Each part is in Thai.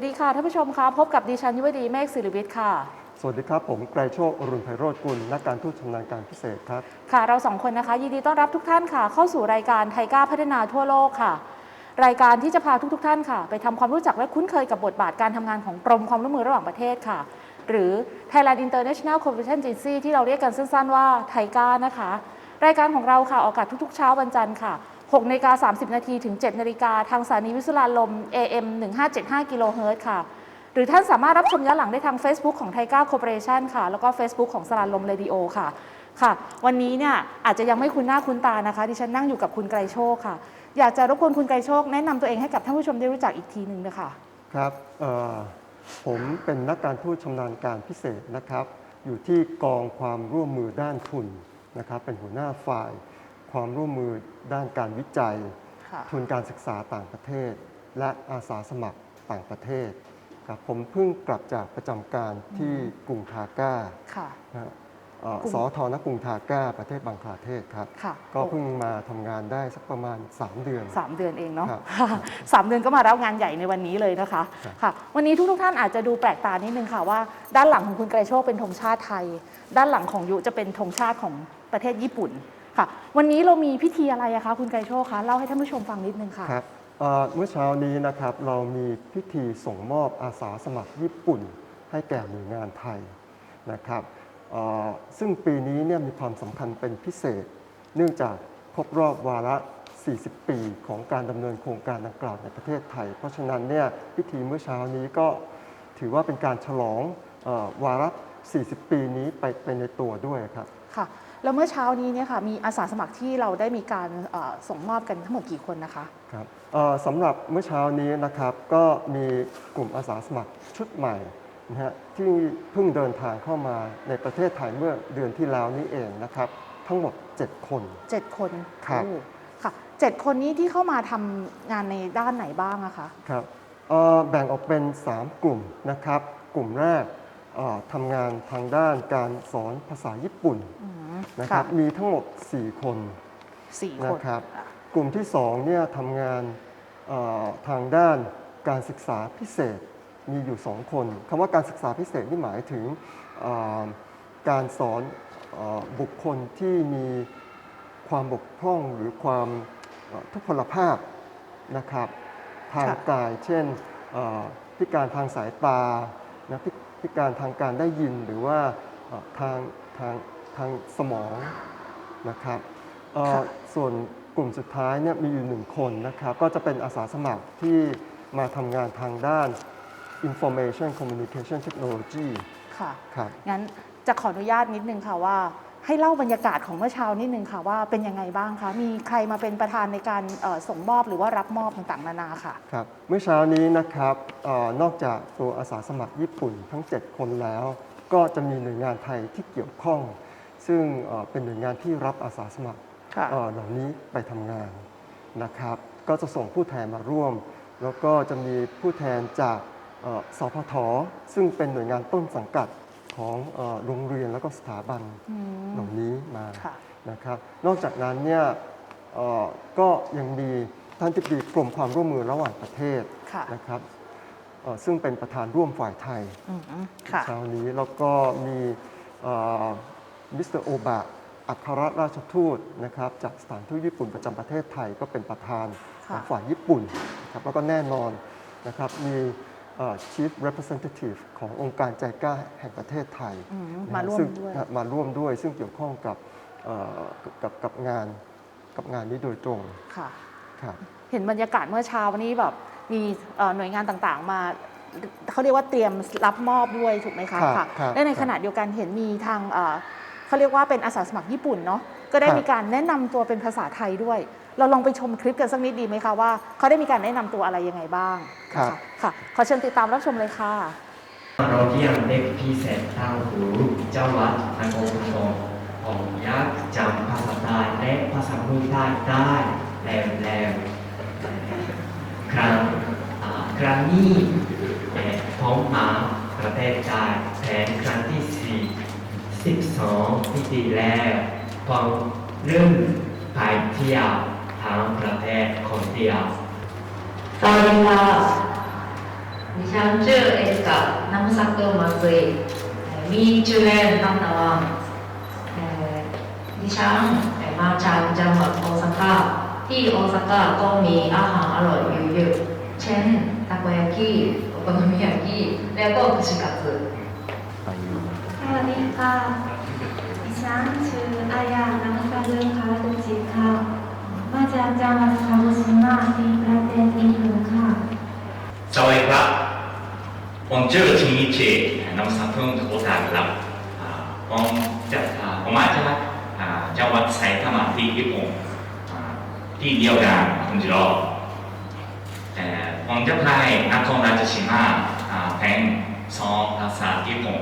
วัสดีค่ะท่านผู้ชมคะพบกับดิฉันยุวดีเมฆศิริวิทย์ค่ะ สวัสดีครับ ผมไกรโชคอรุณไพโรจน์กุลนักการทูตชำนาญการพิเศษครับ ค่ะเราสองคนนะคะยินดีต้อนรับทุกท่านค่ะ เข้าสู่รายการไทก้าพัฒนาทั่วโลกค่ะ รายการที่จะพาทุกๆทท่านค่ะ ไปทำความรู้จักและคุ้นเคยกับบทบาทการทำงานของกรมความร่วมมือระหว่างประเทศค่ะ หรือ Thailand International Cooperation Agency ที่เราเรียกกันสั้นๆว่าไทก้านะคะ รายการของเราค่ะออกอากาศทุกๆ เช้าวันจันทร์ค่ะ 6นาฬิกา30 นาทีถึง 7 นาฬิกาทางสถานีวิสุรานลม AM 1575 กิโลเฮิรตซ์ค่ะ หรือท่านสามารถรับชมย้อนหลังได้ทาง Facebook ของไทก้าคอร์ปอเรชันค่ะ แล้วก็ Facebook ของสราลมเรดิโอค่ะ ค่ะ วันนี้เนี่ยอาจจะยังไม่คุ้นหน้าคุ้นตานะคะดิฉันนั่งอยู่กับคุณไกรโชคค่ะ อยากจะรบกวนคุณไกรโชคแนะนำตัวเองให้กับท่านผู้ชมได้รู้จักอีกทีหนึ่งนะคะครับผมเป็นนักการทูตชำนาญการพิเศษนะครับ อยู่ที่กองความร่วมมือด้านทุนนะครับ เป็นหัวหน้าฝ่าย ความร่วมมือด้านการวิจัยค่ะทุนการศึกษาต่างประเทศ และอาสาสมัครต่างประเทศครับผมเพิ่งกลับจากประจำการที่กรุงทาก้าค่ะนะฮะเอ่อกรุงสอทอนกรุงทาก้า ประเทศบังคลาเทศครับค่ะก็เพิ่งมาทำงานได้สักประมาณ 3 เดือนสามเดือนเองเนาะครับค่ะสามเดือนก็มารับงานใหญ่ในวันนี้เลยนะคะครับค่ะวันนี้ทุกๆท่านอาจจะดูแปลกตานิดนึงค่ะว่า ด้านหลังของคุณไกรโชคเป็นธงชาติไทย ด้านหลังของยุจะเป็นธงชาติของประเทศญี่ปุ่น ค่ะ วันนี้เรามีพิธีอะไรอะคะคุณไกรโชคคะเล่าให้ท่านผู้ชมฟังนิดนึงค่ะ ครับเอ่อเมื่อเช้านี้นะครับเรามีพิธีส่งมอบอาสาสมัครญี่ปุ่น ให้แก่หน่วยงานไทยนะครับเอ่อซึ่งปีนี้เนี่ยมีความสำคัญเป็นพิเศษ เนื่องจากครบรอบวาระ 40 ปีของการดำเนินโครงการดังกล่าวในประเทศไทย เพราะฉะนั้นเนี่ยพิธีเมื่อเช้านี้ก็ถือว่าเป็นการฉลองเออวาระ 40 ปีนี้ไปไปในตัวด้วยครับ ค่ะ แล้วเมื่อเช้านี้เนี่ยค่ะมีอาสาสมัครที่เราได้มีการเอ่อส่งมอบกันทั้งหมดกี่คนนะคะครับเอ่อสำหรับเมื่อเช้านี้นะครับก็มีกลุ่มอาสาสมัครชุดใหม่นะฮะที่เพิ่งเดินทางเข้ามาในประเทศไทยเมื่อเดือนที่แล้วนี้เองนะครับ ทั้งหมด 7 คน 7 คนครับโอ้ค่ะเจ็ดคนนี้ที่เข้ามาทำงานในด้านไหนบ้างอะคะครับเอ่อแบ่งออกเป็น 3 กลุ่มนะครับ กลุ่มแรกเอ่อทำงานทางด้านการสอนภาษาญี่ปุ่นอืม นะครับมีทั้งหมด 4 คนสี่คนนะครับ กลุ่มที่2เนี่ยทำงานเอ่อทางด้านการศึกษาพิเศษมีอยู่ 2 คนคำว่าการศึกษาพิเศษนี่หมายถึงเอ่อการสอนเอ่อบุคคลที่มีความบกพร่องหรือความเอ่อทุพพลภาพนะครับ ทางค่ะกายเช่นเอ่อพิการทางสายตานะพิพิการทางการได้ยินหรือว่าเอ่อทางทาง ทางสมองนะครับเอ่อค่ะส่วนกลุ่มสุดท้ายเนี่ยมีอยู่หนึ่งคนนะครับก็จะเป็นอาสาสมัครที่มาทำงานทางด้าน Information Communication Technology ค่ะครับงั้นจะขออนุญาตนิดนึงค่ะว่า ให้เล่าบรรยากาศของเมื่อเช้านิดนึงค่ะว่าเป็นยังไงบ้างคะ มีใครมาเป็นประธานในการเอ่อส่งมอบหรือว่ารับมอบต่างๆนานาค่ะครับเมื่อเช้านี้นะครับเออนอกจากตัวอาสาสมัครญี่ปุ่นทั้ง 7 คนแล้ว ก็จะมีหน่วยงานไทยที่เกี่ยวข้อง ซึ่งเอ่อเป็นหน่วยงานที่รับอาสาสมัครค่ะเอ่อเหล่านี้ไปทำงานนะครับ ก็จะส่งผู้แทนมาร่วม แล้วก็จะมีผู้แทนจากเอ่อสพทซึ่งเป็นหน่วยงานต้นสังกัดของเอ่อโรงเรียนแล้วก็สถาบันอืมเหล่านี้มาค่ะนะครับ นอกจากนั้นเนี่ยเอ่อก็ยังมีท่านทิบดีกรมความร่วมมือระหว่างประเทศค่ะนะครับเอ่อซึ่งเป็นประธานร่วมฝ่ายไทยอืมค่ะเช้านี้แล้วก็มี มิสเตอร์โอบะอัครราชทูตนะครับจากสถานทูตญี่ปุ่นประจำประเทศไทยก็เป็นประธานขค่ะองฝ่ายญี่ปุ่นนะครับแล้วก็แน่นอนนะครับมีเอ่อ Chief Representative ขององค์การใจกล้าแห่งประเทศไทยอืมนะฮะมาร่วมซึ่งด้วยมาร่วมด้วย ซึ่งเกี่ยวข้องกับเอ่อกับกับงานกับงานนี้โดยตรงค่ะครับเห็นบรรยากาศเมื่อเช้าวันนี้แบบมีเอ่อหน่วยงานต่างๆ มาเขาเรียกว่าเตรียมรับมอบด้วยถูกไหมคะครับค่ะครับและในครับขณะเดียวกันเห็นมีทาง เอ่อเขาเรียกว่าเป็นอาสาสมัครญี่ปุ่นเนาะก็ได้ครับมีการแนะนำตัวเป็นภาษาไทยด้วย เราลองไปชมคลิปกันสักนิดดีไหมคะว่าเขาได้มีการแนะนำตัวอะไรยังไงบ้างครับนะะค่ะขอเชิญติดตามรับชมเลยค่ะเราเรียนเด็กพิเศษเต้าหูเจ้าวัดนโกพุทงผมอยากจำภาษาใต้และภาษาพูดใต้ได้แล้วแล้วครั้งอ่าครั้งนี้เอ่อผมมาประเทศไทยเป็นครั้ง สิบสองพิธีแล้วของเรื่องภาเที่ยวทางประเทศคนเดียวตอนนี้ก็ดิฉันชื่อเอกนามสกุลมาคุยมีชื่อเล่นตั้งแต่ว่าดิฉันมาจากจังหวัดโอซาก้าที่โอซาก้าก็มีอาหารอร่อยเยอะเช่น ตะโกยากิโอโกมิยากิแล้ก็คุชิคัตสึ วัสดีค่ะดิฉันชื่ออายานามสกุลคาราตุจิค่ะ มาจากจังหวัดคาบุชิมะที่ประเทศญี่ปุ่นค่ะ สวัสดีครับ ผมชื่อชิงอิจินามสกุลโคตาครับผมจะอ่าผมมาจากจังหวัดไซตามะที่ญี่ปุ่นที่เดียวกันคุณจิโร่ผมจะไปนครราชสีมาอ่าเป็นสองภาษาญี่ปุ่น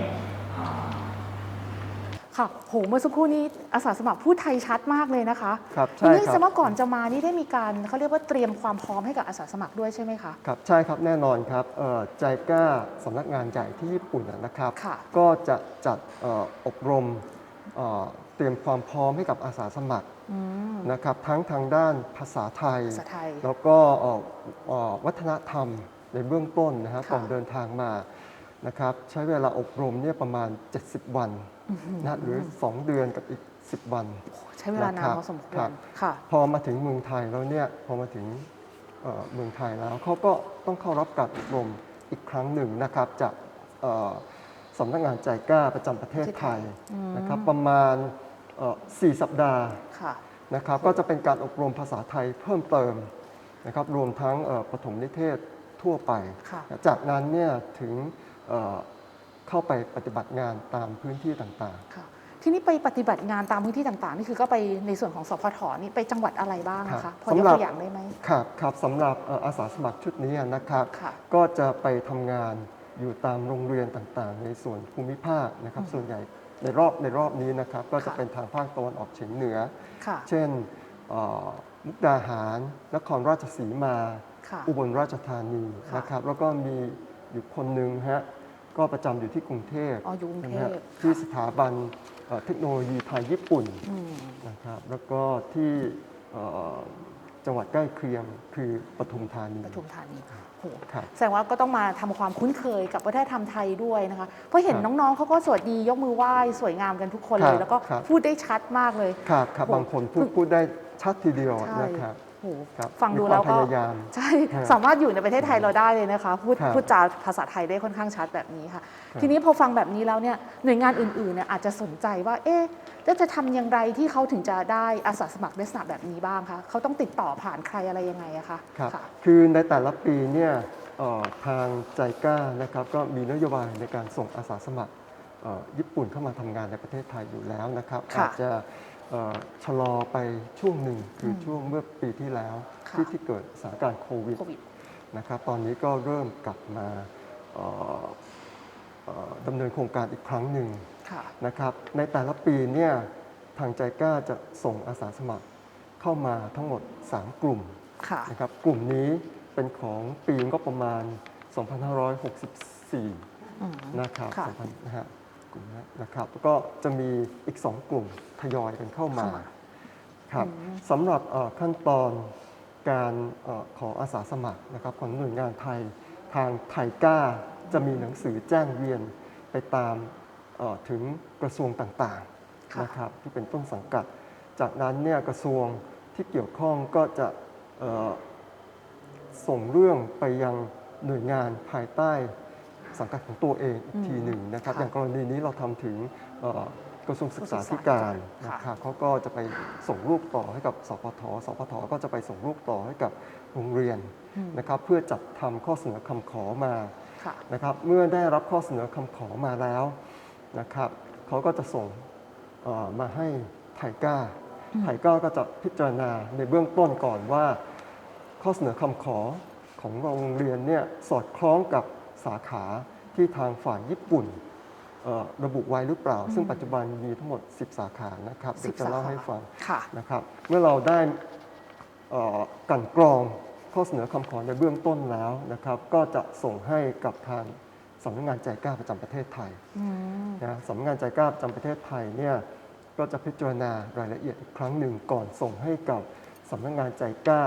ค่ะโหเมื่อสักครู่นี้อาสาสมัครพูดไทยชัดมากเลยนะคะครับทีใช่นี้คสรับมัครก่อนจะมานี่ได้มีการเขาเรียกว่าเตรียมความพร้อมให้กับอาสาสมัครด้วยใช่ไหมคะ ครับใช่ครับแน่นอนครับเอ่อใจกล้าสำนักงานใหญ่ที่ญี่ปุ่นนะครับ ค่ะ ก็จะจัดเอ่ออบรมเอ่อเตรียมความพร้อมให้กับอาสาสมัครอืมนะครับ ทั้งทางด้านภาษาไทย ภาษาไทย แล้วก็เอ่อเอ่อวัฒนธรรมในเบื้องต้นนะฮะค่ะ ก่อนเดินทางมานะครับ ใช้เวลาอบรมเนี่ยประมาณ 70 วัน นะหรือ 2 เดือนกับอีก 10 วัน ใช้เวลานานนะครับพอสมควครัรบค่ะ พอมาถึงเมืองไทยแล้วเนี่ยพอมาถึงเอ่อเมืองไทยแล้วเขาก็ต้องเข้ารับการอบรมอีกครั้งหนึ่งนะครับจากเอ่อสำนักงานใจกล้าประจำประเทศไทยอืมนะครับประมาณเอ่อสี่สัปดาห์ค่ะนะครับก็จะเป็นการอบรมภาษาไทยเพิ่มเติมนะครับรวมทั้งเอ่อปฐมนิเทศทั่วไปค่ะจากนั้นเนี่ยถึง เอ่อเข้าไปปฏิบัติงานตามพื้นที่ต่างค่ะทีนี้ไปปฏิบัติงานตามพื้นที่ต่างๆ นี่คือก็ไปในส่วนของสพทนี่ไปจังหวัดอะไรบ้างนะครัคะบพอยกสำหรับตัวอย่างได้ไหม ๆ ครับครับสำหรับเอ่ออาสาสมัครชุดนี้นะครับ ค่ะก็จะไปทำงานอยู่ตามโรงเรียนต่างๆ ในส่วนภูมิภาคนะครับ ส่วนใหญ่ในรอบในรอบนี้นะครับ ก็จะค่ะ เป็นทางภาคตะวันออกเฉียงเหนือ ค่ะ เช่นเอ่อมุกดาหาร นครราชสีมา ค่ะ อุบลราชธานีค่ะ นะครับ แล้วก็มีอยู่คนหนึ่งฮะ ก็ประจำอยู่ที่กรุงเทพอ๋ออยู่กรุงเทพ นะฮะค่ะที่สถาบันเอ่อเทคโนโลยีไทยญี่ปุ่นอืมนะครับแล้วก็ที่เอ่อจังหวัดใกล้เคียงคือปทุมธานี ปทุมธานีโหครับแสดงว่าก็ต้องมาทำความคุ้นเคยกับวัฒนธรรมไทยด้วยนะคะ เพราะเห็นครับน้องๆเขาก็สวัสดียกมือไหว้สวยงามกันทุกคนครัเลบยแล้วก็ครับ พูดได้ชัดมากเลย ครับครับโหบางคนพูดพูดได้ชัดทีเดียวใช่ นะครับ โหครับฟังดูมีคแล้ววามก็พยายามใช่ครับสามารถอยู่ในประเทศไทยเราได้เลยนะคะ พูดครับพูดจาภาษาไทยได้ค่อนข้างชัดแบบนี้ค่ะครับทีนี้พอฟังแบบนี้แล้วเนี่ยหน่วยงานอื่นๆเนี่ยอาจจะสนใจว่า เอ๊ะแล้วจะทำอย่างไรที่เขาถึงจะได้อาสาสมัครลักษณะแบบนี้บ้างคะเขาต้องติดต่อผ่านใครอะไรยังไงอะคะครับค่ะคือในแต่ละปีเนี่ยเอ่อทางใจกล้านะครับก็มีนโยบายในการส่งอาสาสมัครเอ่อญี่ปุ่นเข้ามาทำงานในประเทศไทยอยู่แล้วนะครับค่ะ อาจจะเอ่อ ชะลอไปช่วงหนึ่งคืออมช่วงเมื่อปีที่แล้วค่ะที่ที่เกิดสถานการณ์โควิดโควิดนะครับตอนนี้ก็เริ่มกลับมาเอ่อเอ่อดำเนินโครงการอีกครั้งหนึ่งค่ะนะครับในแต่ละปีเนี่ยทางใจกล้าจะส่งอาสาสมัครเข้ามาทั้งหมด 3 กลุ่มค่ะนะครับกลุ่มนี้เป็นของปีงบประมาณ 2564อืมนะครับค่ะ2000นะฮะกลุ่ม นี้นะครับแล้วก็จะมีอีก 2 กลุ่มทยอยกันเข้ามาเข้ามาครับอืมสำหรับเอ่อขั้นตอนการเออขออาสาสมัครนะครับของหน่วยงานไทยทางไทยก้าจะมีหนังสือแจ้งเวียนไปตามเอ่อถึงกระทรวงต่างค่ะ ๆนะครับที่เป็นต้นสังกัด จากนั้นเนี่ยกระทรวงที่เกี่ยวข้องก็จะเอ่อ ส่งเรื่องไปยังหน่วยงานภายใต้ สังกัดของตัวเองอีกอืมทีหนึ่งนะครับค่ะอย่างกรณีนี้เราทำถึงเอ่อกระทรวงศึกษาธิการค่ะนะครับเขาก็จะไปส่งรูปต่อให้กับสพทสพทก็จะไปส่งรูปต่อให้กับโรงเรียนอืมนะครับเพื่อจัดทำข้อเสนอคำขอมาค่ะนะครับเมื่อได้รับข้อเสนอคำขอมาแล้วนะครับเขาก็จะส่งเอ่อมาให้ไทยก้าไทยก้าก็จะพิจารณาในเบื้องต้นก่อนว่า ข้อเสนอคำขอของโรงเรียนเนี่ยสอดคล้องกับ สาขาที่ทางฝ่ายญี่ปุ่นเอ่อระบุไว้หรือเปล่า ซึ่งปัจจุบันมีทั้งหมด 10 สาขานะครับเดี๋ยวจะเล่าให้ฟังค่ะนะครับ เมื่อเราได้เอ่อกลันกรองข้อเสนอคำขอในเบื้องต้นแล้วนะครับ ก็จะส่งให้กับทางสำนักงานใจกล้าประจำประเทศไทยอืมนะสำนักงานใจกล้าประจำประเทศไทยเนี่ยก็จะพิจารณารายละเอียดอีกครั้งหนึ่งก่อนส่งให้กับสำนักงานใจกล้า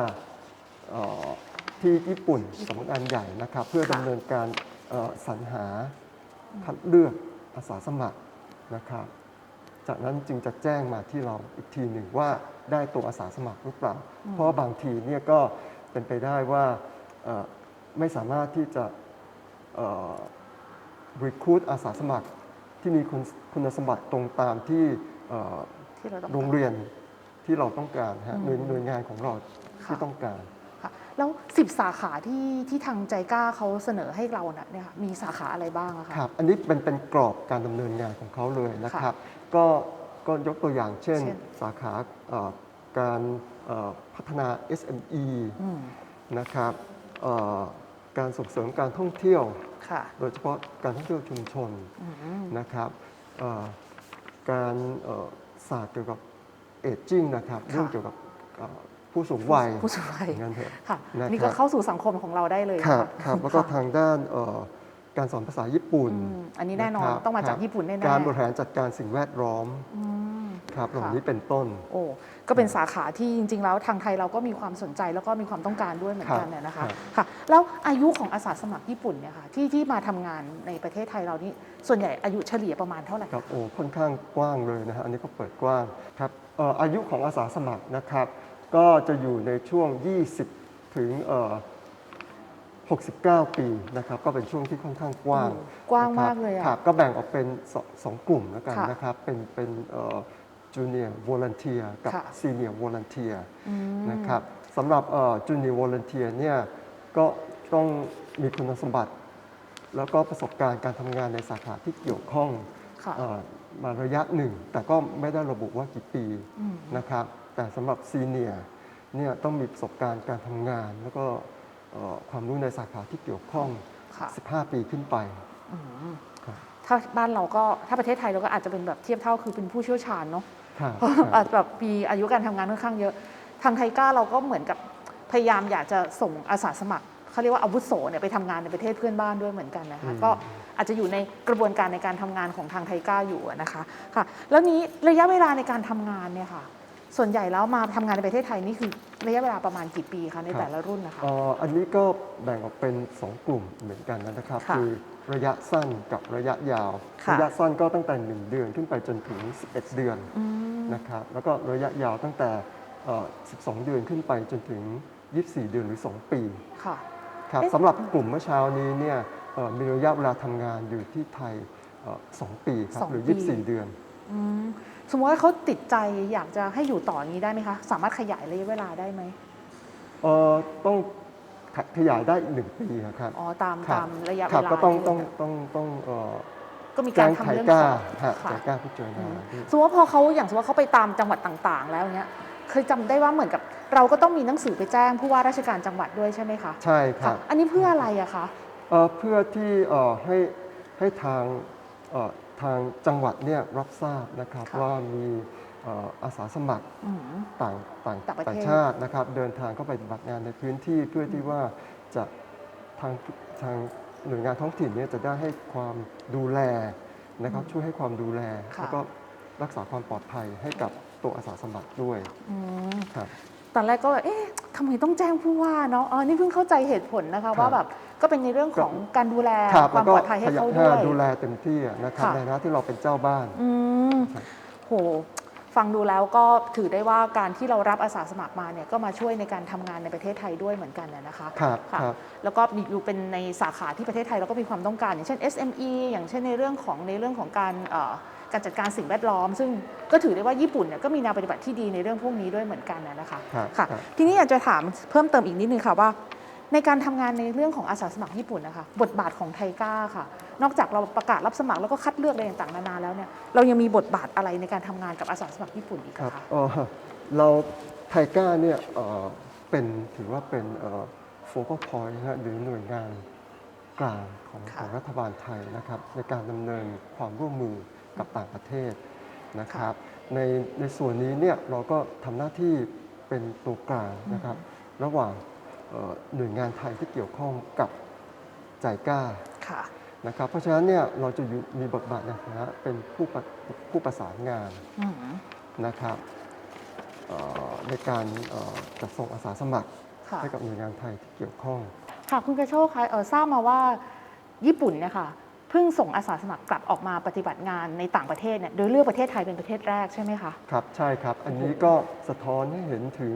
เอ่อ ที่ญี่ปุ่นสำนักงานใหญ่นะครับ เพื่อค่ะดำเนินการเอ่อสรรหาคัดเลือกอาสาสมัครนะครับ จากนั้นจึงจะแจ้งมาที่เราอีกทีหนึ่งว่าได้ตัวอาสาสมัครหรือเปล่า เพราะว่าบางทีเนี่ยก็เป็นไปได้ว่าเอ่อไม่สามารถที่จะรีคูดอาสาสมัครที่มีคุณคุณสมบัติตรงตามที่เอ่อที่เราต้องโรงเรียนที่เราต้องการฮะอืมหน่วยหน่วยงานของเราที่ค่ะต้องการค่ะ แล้วสิบสาขาที่ที่ทางใจกล้าเขาเสนอให้เราน่ะเนี่ยค่ะมีสาขาอะไรบ้างอะคะ ครับ อันนี้เป็นเป็นกรอบการดำเนินงานของเขาเลยนะครับ ก็ก็ยกตัวอย่างเช่นเช่น สาขาเอ่อการเอ่อพัฒนา SME อืมนะครับเอ่อการส่งเสริมการท่องเที่ยว ค่ะโดยเฉพาะการท่องเที่ยวชุมชนอืมนะครับเอ่อการเอ่อศาสตร์เกี่ยวกับเอจจิ้งนะครับค่ะเรื่องเกี่ยวกับเอ่อ ผู้สูงวัยผู้สูงวัยอย่างนั้นเถอะค่ะนะครับนี่ก็เข้าสู่สังคมของเราได้เลยครับะครับแล้วก็ค่ะทางด้านเอ่อการสอนภาษาญี่ปุ่นอืมอันนี้แน่นอนะครับต้องมาจากครับญี่ปุ่นแน่ๆการบริหารจัดการสิ่งแวดล้อมอืมครับเหล่าค่ะนี้เป็นต้น โอ้ก็เป็นสาขาที่จริง ๆ แล้วทางไทยเราก็มีความสนใจแล้วก็มีความต้องการด้วยเหมือนกันครับเนี่ยนะครัคะบค่ะแล้วอายุของอาสาสมัครญี่ปุ่นเนี่ยค่ะที่ที่มาทำงานในประเทศไทยเรานี่ส่วนใหญ่อายุเฉลี่ยประมาณเท่าไหร่ครับโอ้ค่อนข้างกว้างเลยนะฮะอันนี้ก็เปิดกว้างครับเอ่ออายุของอาสาสมัครนะครับ ก็จะอยู่ในช่วง 20 ถึงเอ่อ69 ปีนะครับ ก็เป็นช่วงที่ค่อนข้างกว้างโอ้กว้างนะครับมากเลยอะครับก็แบ่งออกเป็นสองสองกลุ่มแล้วกันค่ะนะครับ เป็นเป็นจูเนียร์วอลเทียกับค่ะ ซีเนียร์วอลเทียอืม นะครับสำหรับจูเนียร์วอลเทียเนี่ยก็ต้องมีคุณสมบัติ แล้วก็ประสบการณ์การทำงานในสาขาที่เกี่ยวข้องค่ะ เอ่อมาระยะหนึ่ง แต่ก็ไม่ได้ระบุว่ากี่ปี อืม นะครับ แต่สำหรับซีเนียร์เนี่ยต้องมีประสบการณ์การทำงาน แล้วก็เอ่อความรู้ในสาขาที่เกี่ยวข้อง ค่ะ15 ปีขึ้นไป อืมครับ ถ้าบ้านเราก็ถ้าประเทศไทยเราก็อาจจะเป็นแบบเทียบเท่าคือเป็นผู้เชี่ยวชาญเนาะ ครับเพราะอาจจะแบบมีอายุการทำงานค่อนข้างเยอะ ทางไทก้าเราก็เหมือนกับพยายามอยากจะส่งอาสาสมัครเขาเรียกว่าอาวุโสเนี่ยไปทำงานในประเทศเพื่อนบ้านด้วยเหมือนกันนะคะ อืม ก็อาจจะอยู่ในกระบวนการในการทำงานของทางไทก้าอยู่อะนะคะค่ะ แล้วนี้ระยะเวลาในการทำงานเนี่ยค่ะ ส่วนใหญ่แล้วมาทำงานในประเทศไทยนี่คือระยะเวลาประมาณกี่ปีคะในแต่ละรุ่นนะคะ เอ่ออันนี้ก็แบ่งออกเป็น 2 กลุ่มเหมือนกันนะครับ ค่ะคือระยะสั้นกับระยะยาว ค่ะ ระยะสั้นก็ตั้งแต่ 1 เดือนขึ้นไปจนถึง 11 เดือนอืม นะครับแล้วก็ระยะยาวตั้งแต่เอ่อ12 เดือนขึ้นไปจนถึง 24 เดือนหรือ 2 ปีค่ะ ครับเอ๊ะ สำหรับกลุ่มเมื่อเช้านี้เนี่ยเอ่อมีระยะเวลาทำงานอยู่ที่ไทยเอ่อ2ปีครับสองหรือ ปี 24 เดือน อืม สมมติว่าเขาติดใจอยากจะให้อยู่ต่ออย่างนี้ได้ไหมคะ สามารถขยายระยะเวลาได้ไหมเอ่อต้องขขยายได้อีกหนึ่งปีครับอ๋อตามครัตามระยะเวครับลาก็ต้องที่ต้องเหมืนกันต้องต้องเอ่อก็มีกาแจ้รงไททำยเรื่องกล้าขอฮะค่ะไทยกล้าพิจารณาด้วยสมมติว่าพอเขาอย่างสมมติว่าเขาไปตามจังหวัดต่างๆ แล้วเนี้ยเคยจำได้ว่าเหมือนกับเราก็ต้องมีหนังสือไปแจ้งผู้ว่าราชการจังหวัดด้วยใช่ไหมคะใช่ครับอันนี้เพื่ออะไรอะคะ เอ่อเพื่อที่เอ่อให้ให้ทางเอ่อ ทางจังหวัดเนี่ยรับทราบนะครับค่ะว่ามีเอ่ออาสาสมัครอืม ต่างต่างต่างประเทศชาตินะครับ เดินทางเข้าไปปฏิบัติงานในพื้นที่เพื่อที่ว่าจะทางทางหน่วยงานท้องถิ่นเนี่ยจะได้ให้ความดูแลนะครับช่วยให้ความดูแล ค่ะ แล้วก็รักษาความปลอดภัยให้กับตัวอาสาสมัครด้วยอืมครับ ตอนแรกก็แบบเอ๊ะ ทำไมต้องแจ้งผู้ว่าเนาะอ๋อนี่เพิ่งเข้าใจเหตุผลนะคะครับว่าแบบก็เป็นในเรื่องของการดูแลครับความปลอดภัยให้เขาแล้ด้ววก็ยดูแลเต็มที่นะครับค่ะในฐานะที่เราเป็นเจ้าบ้านอืมครับโหฟังดูแล้วก็ถือได้ว่าการที่เรารับอาสาสมัครมาเนี่ยก็มาช่วยในการทำงานในประเทศไทยด้วยเหมือนกันน่ะนะคะครับค่ะครับแล้วก็มีอยู่เป็นในสาขาที่ประเทศไทยเราก็มีความต้องการ อย่างเช่น SME อย่างเช่นในเรื่องของในเรื่องของการเอ่อ การจัดการสิ่งแวดล้อม ซึ่งก็ถือได้ว่าญี่ปุ่นเนี่ยก็มีแนวปฏิบัติที่ดีในเรื่องพวกนี้ด้วยเหมือนกันน่ะนะคะครับค่ะครับทีนี้อยากจะถามเพิ่มเติมอีกนิดนึงค่ะว่า ในการทำงานในเรื่องของอาสาสมัครญี่ปุ่นนะคะบทบาทของไทก้าค่ะ นอกจากเราประกาศรับสมัครแล้วก็คัดเลือกอะไรต่างๆนานาแล้วเนี่ยเรายังมีบทบาทอะไรในการทำงานกับอาสาสมัครญี่ปุ่นอีกครับอะคะเอ่อเราไทก้าเนี่ยเอ่อเป็นถือว่าเป็นโฟกัสพอยต์นะฮะหรือหน่วยงานกลางของค่ะของรัฐบาลไทยนะครับในการดำเนินความร่วมมือ กับต่างประเทศนะครับในในส่วนนี้เนี่ยเราก็ทำหน้าที่เป็นตัวกลางนะครับ ระหว่างเอ่อหน่วยงานไทยที่เกี่ยวข้องกับใจกล้าค่ะนะครับเพราะฉะนั้นเนี่ยเราจะอยู่มีบทบาทในฐานะเป็นผู้ประผู้ประสานงานอืมนะครับเอ่อในการเอ่อจัดส่งอาสาสมัครค่ะให้กับหน่วยงานไทยที่เกี่ยวข้องค่ะคุณกระโชคคะเออทราบมาว่าญี่ปุ่นเนี่ยค่ะ เพิ่งส่งอาสาสมัครกลับออกมาปฏิบัติงานในต่างประเทศเนี่ยโดยเลือกประเทศไทยเป็นประเทศแรกใช่ไหมคะ ครับใช่ครับ อันนี้ก็สะท้อนให้เห็นถึง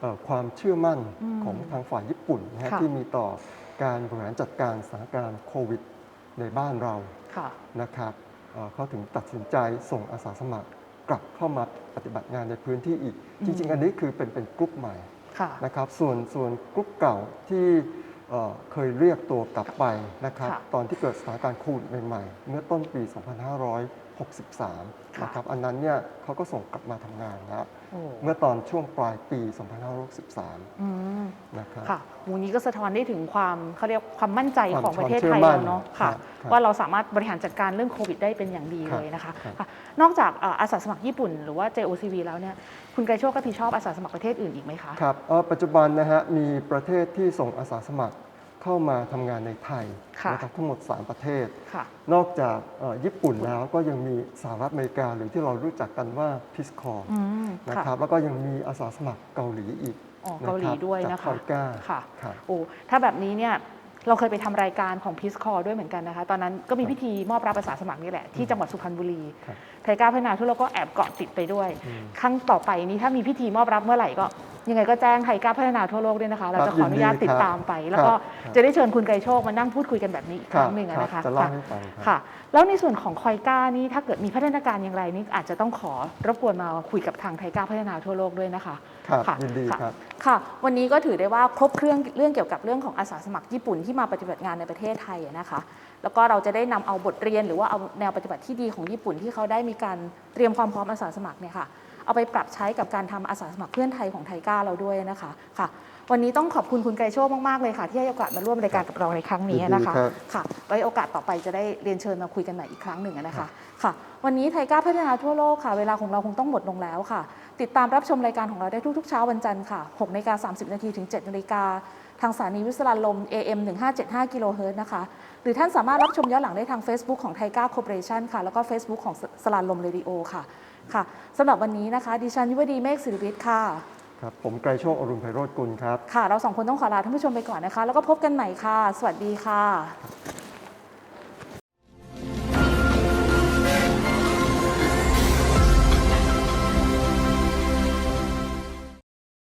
เอ่อความเชื่อมั่นอืมของทางฝ่ายญี่ปุ่นนะฮะค่ะที่มีต่อการบริหารจัดการสถานการณ์โควิดในบ้านเราค่ะนะครับเอ่อเขาถึงตัดสินใจส่งอาสาสมัครกลับเข้ามาปฏิบัติงานในพื้นที่อีกอืมจริง ๆ อันนี้คือเป็นเป็นกลุ่มใหม่ค่ะนะครับส่วนส่วนกลุ่มเก่าที่ เอ่อเคยเรียกตัวกลับไปนะครับค่ะตอนที่เกิดสถานการณ์โควิดใหม่ๆ เมื่อต้นปี 2563ค่ะนะครับอันนั้นเนี่ยเขาก็ส่งกลับมาทำงานแล้วโอ้ เมื่อตอนช่วงปลายปี2563อืมนะครับ ค่ะวันนี้ก็สะท้อนได้ถึงความเขาเรียกความมั่นใจความของประเทศความเชื่ไทอยมั่นเราเนาะครัค่ะบครับว่าเราสามารถบริหารจัดการเรื่องโควิดได้เป็นอย่างดีครับเลยนะคะครับ ค่ะนอกจากเอ่ออาสาสมัครญี่ปุ่นหรือว่า JOCV แล้วเนี่ยคุณไกรโชครับผิดชอบอาสาสมัครประเทศอื่นอีกไหมคะ ครับเอ่อปัจจุบันนะฮะมีประเทศที่ส่งอาสาสมัคร เข้ามาทำงานในไทยค่ะนะครับทั้งหมด 3 ประเทศค่ะนอกจากเอ่อญี่ปุ่นแล้วก็ยังมีสหรัฐอเมริกาหรือที่เรารู้จักกันว่าพิสคอร์อืมนะค่ะครับแล้วก็ยังมีอาสาสมัครเกาหลีอีกอ๋อนะเกาหลีครับด้วยจากนะคะไทก้าค่ะครับโอ้ถ้าแบบนี้เนี่ยเราเคยไปทำรายการของพีซคอด้วยเหมือนกันนะคะ ตอนนั้นก็มีพิธีมอบรับอาสาสมัครนี่แหละ ที่จังหวัดสุพรรณบุรีครับไทยก้าพัฒนาทุกเราก็แอบเกาะติดไปด้วยอืมครั้งต่อไปนี้ถ้ามีพิธีมอบรับเมื่อไหร่ก็ ยังไงก็แจ้งไทยก้าพัฒนาทั่วโลกด้วยนะคะ เราจะขออนุญาตยินดีติดตามไป แล้วก็ครับจะได้เชิญคุณไกรโชคมานั่งพูดคุยกันแบบนี้อีกครั้งหนึ่งอะรับนะคะจะเล่าค่ะให้ฟังครับค่ะ แล้วในส่วนของคอยก้านี่ถ้าเกิดมีพัฒนาการอย่างไรนี่อาจจะต้องขอรบกวนมาคุยกับทางไทยก้าพัฒนาทั่วโลกด้วยนะคะครับค่ะยินดีค่ะครับค่ะ วันนี้ก็ถือได้ว่าครบเครื่องเรื่องเกี่ยวกับเรื่องของอาสาสมัครญี่ปุ่นที่มาปฏิบัติงานในประเทศไทยอะนะคะแล้วก็เราจะได้นำเอาบทเรียนหรือว่าเอาแนวปฏิบัติที่ดีของญี่ปุ่นที่เขาได้มีการเตรียมความพร้อมอาสาสมัครเนี่ยค่ะ เอาไปปรับใช้กับการทำอาสาสมัครเพื่อนไทยของไทยก้าเราด้วยนะคะค่ะ วันนี้ต้องขอบคุณคุณไกรโชคมาก ๆ เลยค่ะ ที่ให้โอกาสมาร่วมรายการกับเราในครั้งนี้นะคะยินดีครับค่ะไว้โอกาสต่อไปจะได้เรียนเชิญมาคุยกันใหม่อีกครั้งหนึ่งนะคะค่ะ วันนี้ไทยก้าพัฒนาทั่วโลกค่ะ เวลาของเราคงต้องหมดลงแล้วค่ะ ติดตามรับชมรายการของเราได้ทุกๆเช้าวันจันทร์ค่ะ6นาฬิกา30นาทีถึง7นาฬิกาทางสถานีวิสลาลม AM 1575กิโลเฮิรตซ์นะคะ หรือท่านสามารถรับชมย้อนหลังได้ทาง Facebook ของไทก้าคอร์ปอเรชันค่ะ แล้วก็ Facebook ของสลาลมเรดิโอค่ะ ค่ะสำหรับวันนี้นะคะ ดิฉันยุวดีเมฆศิริวิทย์ค่ะ ครับ ผมไกรโชคอรุณไพโรจน์กุลครับ ค่ะ เราสองคนต้องขอลาท่านผู้ชมไปก่อนนะคะ แล้วก็พบกันใหม่ค่ะ สวัสดีค่ะ